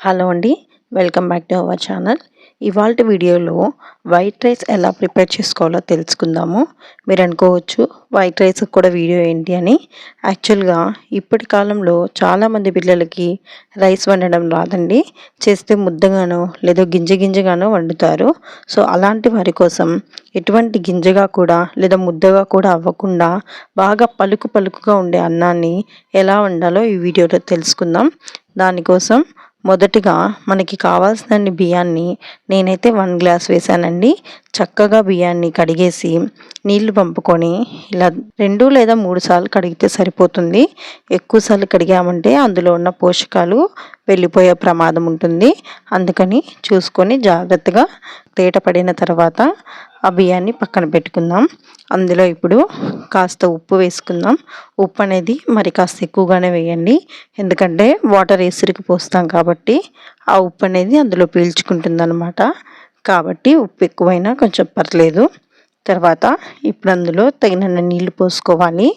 Hello అండి welcome back to our channel. ఇవాళ వీడియోలో వైట్ రైస్ ఎలా ప్రిపేర్ చేసుకోవాలో తెలుసుకుందాము. మీరు అనుకోవచ్చు వైట్ రైస్ కూడా వీడియో ఏంటి అని. యాక్చువల్గా ఇప్పటి కాలంలో చాలామంది పిల్లలకి రైస్ వండడం రాదండి. చేస్తే ముద్దగానో లేదా గింజ గింజగానో వండుతారు. సో అలాంటి వారి కోసం ఎటువంటి గింజగా కూడా లేదా ముద్దగా కూడా అవ్వకుండా బాగా పలుకు పలుకుగా ఉండే అన్నాన్ని ఎలా వండాలో ఈ వీడియోలో తెలుసుకుందాం. దానికోసం మొదటిగా మనకి కావాల్సిన బియ్యాన్ని నేనైతే వన్ గ్లాస్ వేసానండి చక్కగా బియ్యాన్ని కడిగేసి నీళ్ళు పంపుకొని ఇలా రెండు లేదా మూడు సార్లు కడిగితే సరిపోతుంది. ఎక్కువసార్లు కడిగామంటే అందులో ఉన్న పోషకాలు వెళ్ళిపోయే ప్రమాదం ఉంటుంది. అందుకని చూసుకొని జాగ్రత్తగా తేట పడిన తర్వాత ఆ బియ్యాన్ని పక్కన పెట్టుకుందాం. అందులో ఇప్పుడు కాస్త ఉప్పు వేసుకుందాం. ఉప్పు అనేది మరి కాస్త ఎక్కువగానే వేయండి. ఎందుకంటే వాటర్ ఎసురికి పోస్తాం కాబట్టి ఆ ఉప్పు అనేది అందులో పీల్చుకుంటుంది అనమాట కాబట్టి ఉప్పు ఎక్కువైనా కొంచెం పర్లేదు. తర్వాత ఇప్పుడు అందులో తగినన్ని నీళ్ళు పోసుకోవాలి.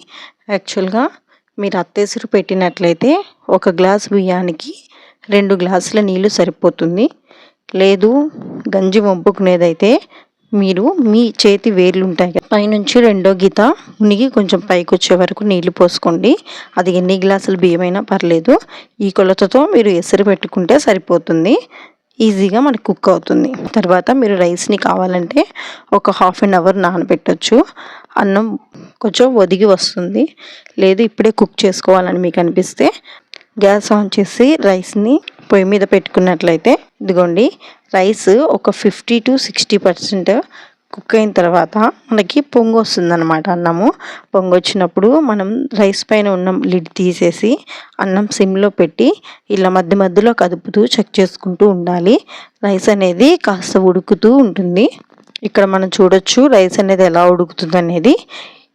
యాక్చువల్గా మీరు అత్తేసురు పెట్టినట్లయితే ఒక గ్లాస్ బియ్యానికి రెండు గ్లాసుల నీళ్ళు సరిపోతుంది. లేదు గంజి వంపుకునేదైతే మీరు మీ చేతి వేర్లు ఉంటాయి కదా. పైనుంచి రెండో గీత మునిగి కొంచెం పైకి వచ్చే వరకు నీళ్ళు పోసుకోండి. అది ఎన్ని గ్లాసులు బియ్యమైనా పర్లేదు. ఈ కొలతతో మీరు ఎసరు పెట్టుకుంటే సరిపోతుంది. ఈజీగా మనకు కుక్ అవుతుంది. తర్వాత మీరు రైస్ని కావాలంటే ఒక హాఫ్ అన్ అవర్ నానబెట్టచ్చు. అన్నం కొంచెం ఒదిగి వస్తుంది. లేదు ఇప్పుడే కుక్ చేసుకోవాలని మీకు అనిపిస్తే గ్యాస్ ఆన్ చేసి రైస్ని పొయ్యి మీద పెట్టుకున్నట్లయితే ఇదిగోండి రైస్ ఒక fifty to sixty percent cook అయిన తర్వాత మనకి పొంగు వస్తుందన్నమాట అన్నము. పొంగు వచ్చినప్పుడు మనం రైస్ పైన ఉన్న లిడ్ తీసేసి అన్నం సిమ్లో పెట్టి ఇలా మధ్య మధ్యలో కదుపుతూ చెక్ చేసుకుంటూ ఉండాలి. రైస్ అనేది కాస్త ఉడుకుతూ ఉంటుంది. ఇక్కడ మనం చూడొచ్చు రైస్ అనేది ఎలా ఉడుకుతుంది అనేది.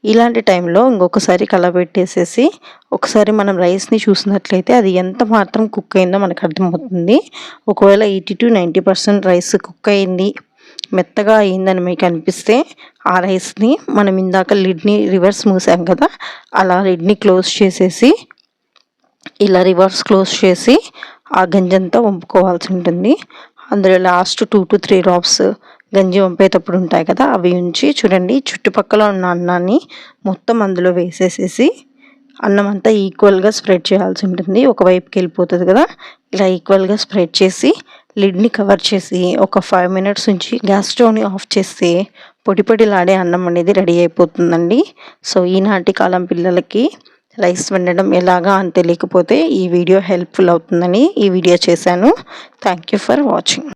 ఇలాంటి టైంలో ఇంకొకసారి కలబెట్టేసేసి ఒకసారి మనం రైస్ని చూసినట్లయితే అది ఎంత మాత్రం కుక్ అయిందో మనకు అర్థమవుతుంది. ఒకవేళ eighty to ninety percent rice cook అయింది మెత్తగా అయిందని మీకు అనిపిస్తే ఆ రైస్ని మనం ఇందాక లిడ్ని రివర్స్ మూసాం కదా అలా లిడ్ని క్లోజ్ చేసేసి ఇలా రివర్స్ క్లోజ్ చేసి ఆ గంజంతా వంపుకోవాల్సి ఉంటుంది. అందులో last two to three drops గంజి వంపేటప్పుడు ఉంటాయి కదా అవి ఉంచి చూడండి చుట్టుపక్కల ఉన్న అన్నాన్ని మొత్తం అందులో వేసేసేసి అన్నం అంతా ఈక్వల్గా స్ప్రెడ్ చేయాల్సి ఉంటుంది. ఒకవైపుకి వెళ్ళిపోతుంది కదా ఇలా ఈక్వల్గా స్ప్రెడ్ చేసి లిడ్ని కవర్ చేసి ఒక ఫైవ్ మినిట్స్ నుంచి గ్యాస్ స్టవ్ని ఆఫ్ చేస్తే పొడి పొడిలాడే అన్నం అనేది రెడీ అయిపోతుందండి. సో ఈనాటి కాలం పిల్లలకి రైస్ వండడం ఎలాగా అని తెలియకపోతే ఈ వీడియో హెల్ప్ఫుల్ అవుతుందని ఈ వీడియో చేశాను. Thank you for watching